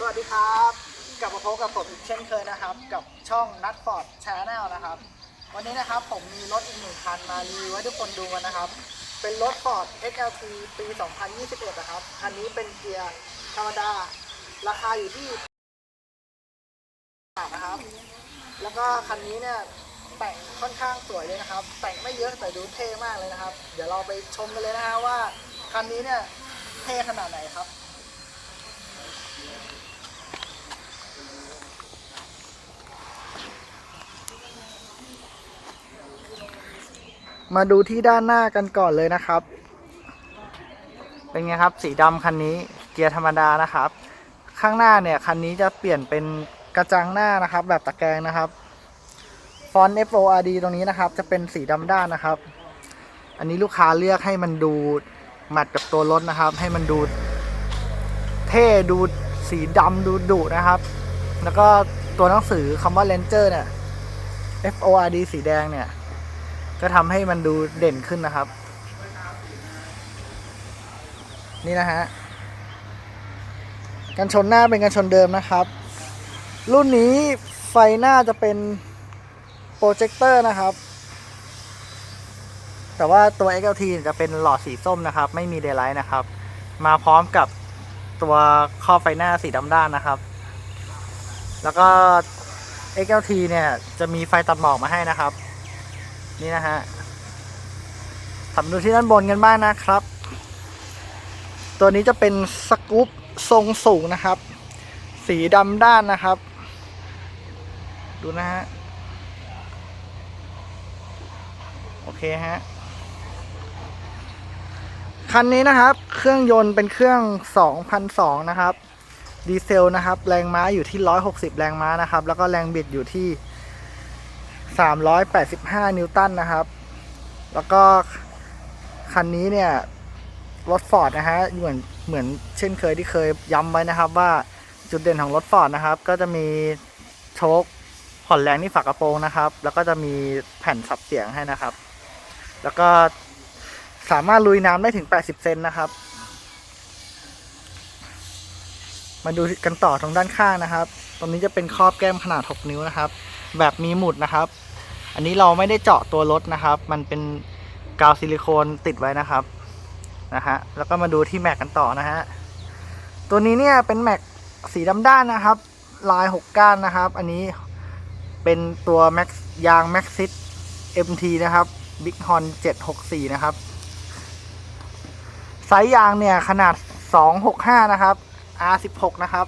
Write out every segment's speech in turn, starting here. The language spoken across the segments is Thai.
สวัสดีครับกลับมาพบกับผมอีกเช่นเคยนะครับ กับช่องนัดฟอร์ดชาแนลนะครับ วันนี้นะครับผมมีรถอีกหนึ่งคันมารีวิวให้ทุกคนดูกันนะครับ เป็นรถ Ford XLT ปี 2021 นะครับ คันนี้เป็นเกียร์ธรรมดา ราคาอยู่ที่นะครับ แล้วก็คันนี้เนี่ยแต่งค่อนข้างสวยเลยนะครับ แต่งไม่เยอะแต่ดูเท่มากเลยนะครับ เดี๋ยวเราไปชมกันเลยนะฮะว่าคันนี้เนี่ยเท่ขนาดไหนครับ มาดูที่ด้านหน้ากันก่อนเลยนะครับ เป็นไงครับสีดำคันนี้เกียร์ธรรมดานะครับ ข้างหน้าเนี่ยคันนี้จะเปลี่ยนเป็นกระจังหน้านะครับ แบบตะแกรงนะครับฟอนต์ FORD ตรงนี้นะครับ จะเป็นสีดำด้านนะครับ อันนี้ลูกค้าเลือกให้มันดูแมทกับตัวรถนะครับ ให้มันดูเท่ดูสีดำดูดุนะครับ แล้วก็ตัวหนังสือคำว่า Ranger เนี่ย FORD สีแดงเนี่ย ก็ทำให้มันดูเด่นขึ้นนะครับ นี่นะฮะกันชนหน้าเป็นกันชนเดิมนะครับ รุ่นนี้ไฟหน้าจะเป็นโปรเจคเตอร์นะครับ แต่ว่าตัว XLT จะเป็นหลอดสีส้มนะครับ ไม่มีเดย์ไลท์นะครับ มาพร้อมกับตัวครอบไฟหน้าสีดำด้านนะครับ แล้วก็ XLT เนี่ยจะมีไฟตัดหมอกมาให้นะครับ นี่นะฮะทำดูที่ด้านบนกันบ้างนะครับ ตัวนี้จะเป็นสกู๊ปทรงสูงนะครับ สีดำด้านนะครับ ดูนะฮะ โอเคฮะ คันนี้นะครับ เครื่องยนต์เป็นเครื่อง 2002 นะครับ ดีเซลนะครับ แรงม้าอยู่ที่ 160 แรงม้านะครับ แล้วก็แรงบิดอยู่ที่ 385 นิวตันนะครับ แล้วก็คันนี้เนี่ย รถฟอร์ดนะฮะเหมือนเหมือนเช่นเคยที่เคยย้ำไว้นะครับว่าจุดเด่นของรถฟอร์ดนะครับ ก็จะมีโชคผ่อนแรงที่ฝากระโปรงนะครับ แล้วก็จะมีแผ่นสับเสียงให้นะครับ แล้วก็สามารถลุยน้ำได้ถึง 80 เซนนะครับ มาดูกันต่อตรงด้านข้างนะครับ ตรงนี้จะเป็นครอบแก้มขนาด 6 นิ้วนะครับ แบบมีหมุดนะครับ อันนี้เราไม่ได้เจาะตัวรถนะครับ มันเป็นกาวซิลิโคนติดไว้นะครับนะฮะแล้วก็มาดูที่แม็กกันต่อนะฮะตัวนี้เนี่ยเป็นแม็กสีดำด้านนะครับ ลาย 6 ก้านนะครับ อันนี้เป็นตัวแม็กยางแม็กซิส MT นะครับบิ๊กฮอน764 นะครับไซส์ยางเนี่ยขนาด 265 นะครับ R16 นะครับ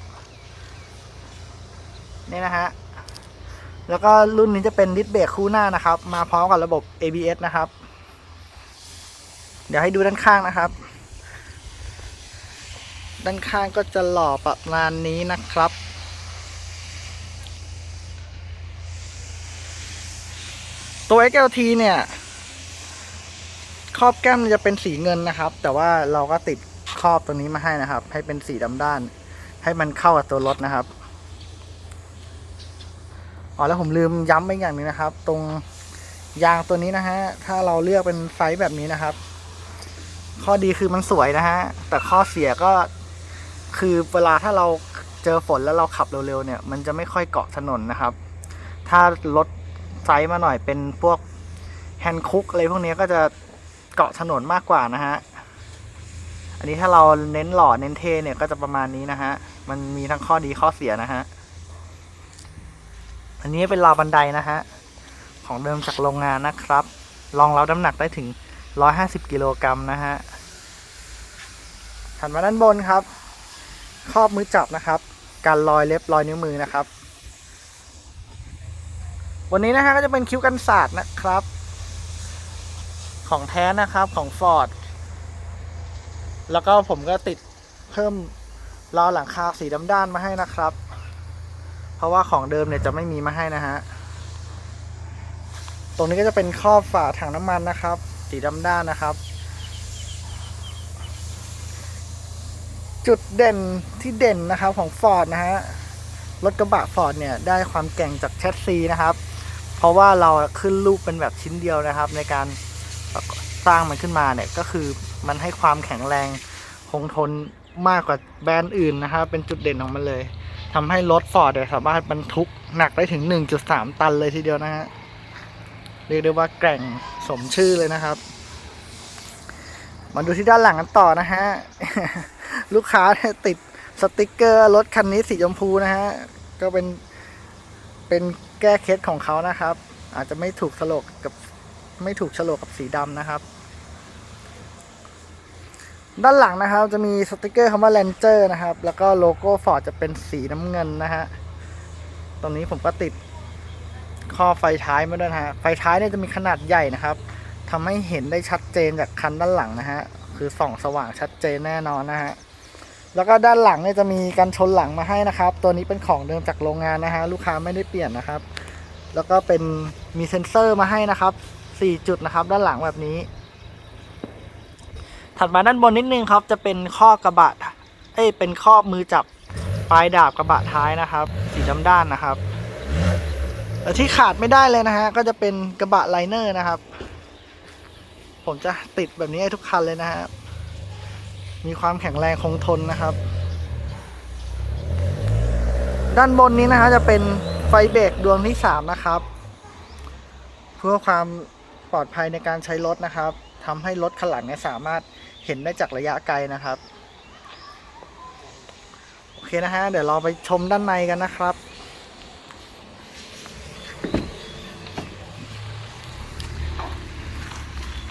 นี่นะฮะ แล้วก็รุ่นนี้จะเป็นดิสเบรกคู่หน้านะครับ มาพร้อมกับระบบ ABS นะครับ เดี๋ยวให้ดูด้านข้างนะครับ ด้านข้างก็จะหล่อประมาณนี้นะครับตัว XLT เนี่ยครอบแก้มจะเป็นสีเงินนะครับ แต่ว่าเราก็ติดครอบตรงนี้มาให้นะครับ ให้เป็นสีดำด้าน ให้มันเข้ากับตัวรถนะครับ อ๋อแล้วผมลืมย้ำไปอย่างหนึงนะครับ ตรงยางตัวนี้นะฮะถ้าเราเลือกเป็นไซส์แบบนี้นะครับ ข้อดีคือมันสวยนะฮะแต่ข้อเสียก็คือเวลาถ้าเราเจอฝนแล้วเราขับเร็วๆเนี่ย มันจะไม่ค่อยเกาะถนนนะครับ ถ้ารถไซส์มาหน่อยเป็นพวกแฮนด์คุกอะไรพวกนี้ก็จะเกาะถนนมากกว่านะฮะอันนี้ถ้าเราเน้นหล่อเน้นเทเนี่ยก็จะประมาณนี้นะฮะมันมีทั้งข้อดีข้อเสียนะฮะ นนี้เป็นราวบันไดนะฮะ ของเดิมจากโรงงานนะครับ รองรับน้ำหนักได้ถึง 150 กิโลกรัมนะฮะถัดมาด้านบนครับ ครอบมือจับนะครับการรอยเล็บรอยนิ้วมือนะครับ วันนี้นะฮะก็จะเป็นคิ้วกันศาสตร์นะครับ ของแท้นะครับของ Ford แล้วก็ผมก็ติดเพิ่มราวหลังคาสีดำด้านมาให้นะครับ เพราะว่าของเดิมเนี่ยจะไม่มีมาให้นะฮะ ตรงนี้ก็จะเป็นครอบฝาถังน้ำมันนะครับ สีดำด้านนะครับ จุดเด่นที่เด่นนะครับของ Ford นะฮะ รถกระบะ Ford เนี่ยได้ความแก่งจากแชสซีนะครับ เพราะว่าเราขึ้นรูปเป็นแบบชิ้นเดียวนะครับ ในการสร้างมันขึ้นมาเนี่ยก็คือมันให้ความแข็งแรงคงทนมากกว่าแบรนด์อื่นนะครับ เป็นจุดเด่นของมันเลย ทำให้รถฟอร์ดสามารถบรรทุกหนักได้ถึง 1.3 ตันเลยทีเดียวนะฮะ เรียกได้ว่าแกร่งสมชื่อเลยนะครับ มาดูที่ด้านหลังกันต่อนะฮะ ลูกค้าติดสติกเกอร์รถคันนี้สีชมพูนะฮะ ก็เป็นเป็นแก้เคล็ดของเขานะครับ อาจจะไม่ถูกโฉลกกับไม่ถูกโฉลกกับสีดำนะครับ ด้านหลังนะครับจะมีสติกเกอร์คำว่า Ranger นะครับ แล้วก็โลโก้ฟอร์ดจะเป็นสีน้ำเงินนะฮะ ตรงนี้ผมก็ติดข้อไฟท้ายมาด้วยฮะ ไฟท้ายเนี่ยจะมีขนาดใหญ่นะครับทำให้เห็นได้ชัดเจนจากคันด้านหลังนะฮะ คือส่องสว่างชัดเจนแน่นอนนะฮะ แล้วก็ด้านหลังเนี่ยจะมีกันชนหลังมาให้นะครับ ตัวนี้เป็นของเดิมจากโรงงานนะฮะ ลูกค้าไม่ได้เปลี่ยนนะครับ แล้วก็เป็นมีเซ็นเซอร์มาให้นะครับ 4 จุดนะครับ ด้านหลังแบบนี้ มาด้านบนนิดนึงครับ จะเป็นข้อกระบะเอ้ยเป็นข้อมือจับปลายดาบกระบะท้ายนะครับ สีดำด้านนะครับแต่ที่ขาดไม่ได้เลยนะฮะก็จะเป็นกระบะไลเนอร์นะครับ ผมจะติดแบบนี้ให้ทุกคันเลยนะฮะมีความแข็งแรงคงทนนะครับ ด้านบนนี้นะฮะจะเป็นไฟเบรกดวงที่สามนะครับ เพื่อความปลอดภัยในการใช้รถนะครับทำให้รถคันหลังเนี่ยสามารถ เห็นได้จากระยะไกลนะครับ โอเคนะฮะ เดี๋ยวเราไปชมด้านในกันนะครับ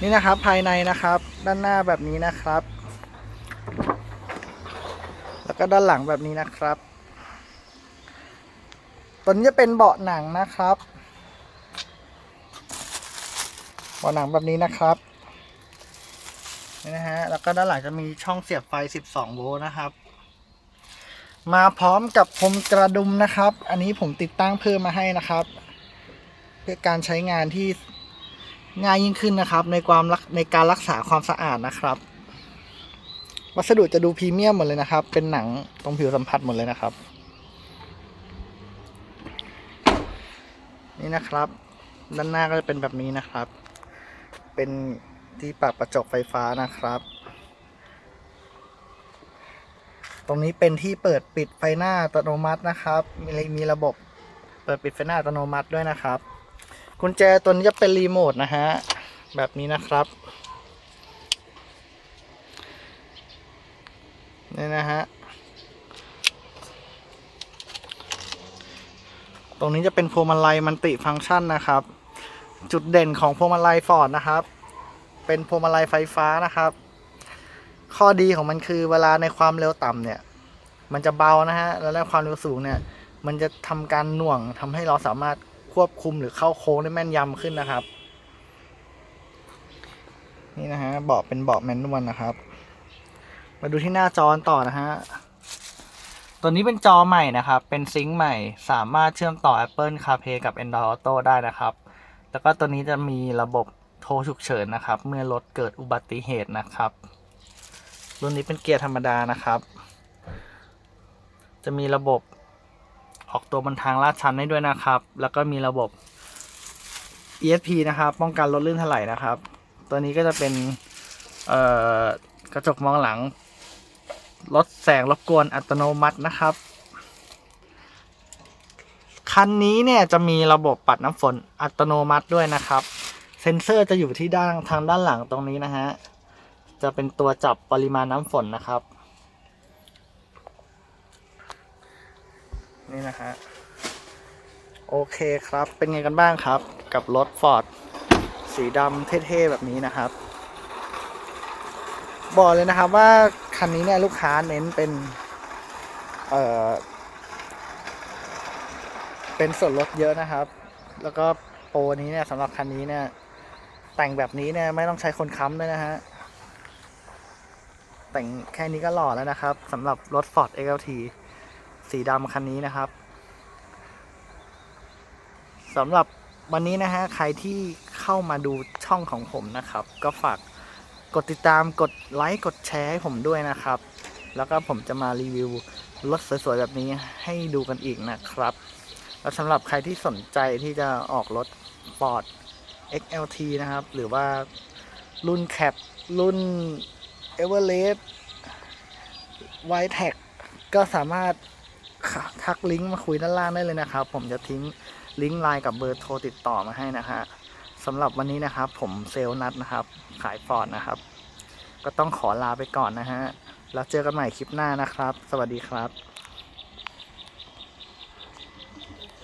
นี่นะครับภายในนะครับด้านหน้าแบบนี้นะครับ แล้วก็ด้านหลังแบบนี้นะครับตัวนี้จะเป็นเบาะหนังนะครับ เบาะหนังแบบนี้นะครับ นี่นะฮะ แล้วก็ด้านหลังจะมีช่องเสียบไฟ 12 โวลต์นะครับ มาพร้อมกับพรมกระดุมนะครับ อันนี้ผมติดตั้งเพิ่มมาให้นะครับ เพื่อการใช้งานที่ง่ายยิ่งขึ้นนะครับ ในความรักในการรักษาความสะอาดนะครับ วัสดุจะดูพรีเมียมหมดเลยนะครับ เป็นหนังตรงผิวสัมผัสหมดเลยนะครับ นี่นะครับ ด้านหน้าก็จะเป็นแบบนี้นะครับ เป็น ที่ปรับกระจกไฟฟ้านะครับ ตรงนี้เป็นที่เปิดปิดไฟหน้าอัตโนมัตินะครับ มีมีระบบเปิดปิดไฟหน้าอัตโนมัติด้วยนะครับ กุญแจตัวนี้จะเป็นรีโมทนะฮะ แบบนี้นะครับ นี่นะฮะตรงนี้จะเป็นพวงมาลัยมันติฟังก์ชันนะครับ จุดเด่นของพวงมาลัยฟอร์ดนะครับ เป็นพวงมาลัยไฟฟ้านะครับ ข้อดีของมันคือเวลาในความเร็วต่ำเนี่ย มันจะเบานะฮะ แล้วในความเร็วสูงเนี่ย มันจะทำการหน่วงทำให้เราสามารถควบคุมหรือเข้าโค้งได้แม่นยำขึ้นนะครับ นี่นะฮะเบาะเป็นเบาะแมนนวลนะครับ มาดูที่หน้าจอต่อนะฮะตัวนี้เป็นจอใหม่นะครับ เป็นซิงค์ใหม่ สามารถเชื่อมต่อ Apple CarPlay กับ Android Auto ได้นะครับ แล้วก็ตัวนี้จะมีระบบ ทรฉุกเฉินนะครับ เมื่อรถเกิดอุบัติเหตุนะครับ รุ่นนี้เป็นเกียร์ธรรมดานะครับ จะมีระบบออกตัวบนทางลาดชันได้ด้วยนะครับ แล้วก็มีระบบ ESP นะครับ ป้องกันรถลื่นถลายนะครับ ตัวนี้ก็จะเป็นกระจกมองหลังลดแสงรบกวนอัตโนมัตินะครับ คันนี้เนี่ยจะมีระบบปัดน้ำฝนอัตโนมัติด้วยนะครับ ซนเซอร์จะอยู่ที่ด้านทางด้านหลังตรงนี้นะฮะ จะเป็นตัวจับปริมาณน้ำฝนนะครับ นี่นะฮะ โอเคครับ เป็นไงกันบ้างครับ กับรถฟอร์ดสีดำเท่ๆแบบนี้นะครับ บอกเลยนะครับว่าคันนี้เนี่ยลูกค้าเน้นเป็น เอ่อ เป็นส่วนลดเยอะนะครับ แล้วก็โปรนี้เนี่ยสำหรับคันนี้เนี่ย แต่งแบบนี้เนี่ยไม่ต้องใช้คนค้ำด้วยนะฮะ แต่งแค่นี้ก็หล่อแล้วนะครับสำหรับรถ Ford XLT สีดำคันนี้นะครับสำหรับวันนี้นะฮะใครที่เข้ามาดูช่องของผมนะครับ ก็ฝากกดติดตามกดไลค์กดแชร์ให้ผมด้วยนะครับ แล้วก็ผมจะมารีวิวรถสวยๆแบบนี้ให้ดูกันอีกนะครับ แล้วสำหรับใครที่สนใจที่จะออกรถ Ford XLT นะครับ หรือว่ารุ่นแคปรุ่น e v e r e s t ไวแท็กก็สามารถทักลิงก์มาคุยด้านล่างได้เลยนะครับ ผมจะทิ้งลิงก์ไลน์กับเบอร์โทรติดต่อมาให้นะฮะสำหรับวันนี้นะครับ ผมเซลนัดนะครับ ขายฟอร์ดนะครับ ก็ต้องขอลาไปก่อนนะฮะ แล้วเจอกันใหม่คลิปหน้านะครับ สวัสดีครับ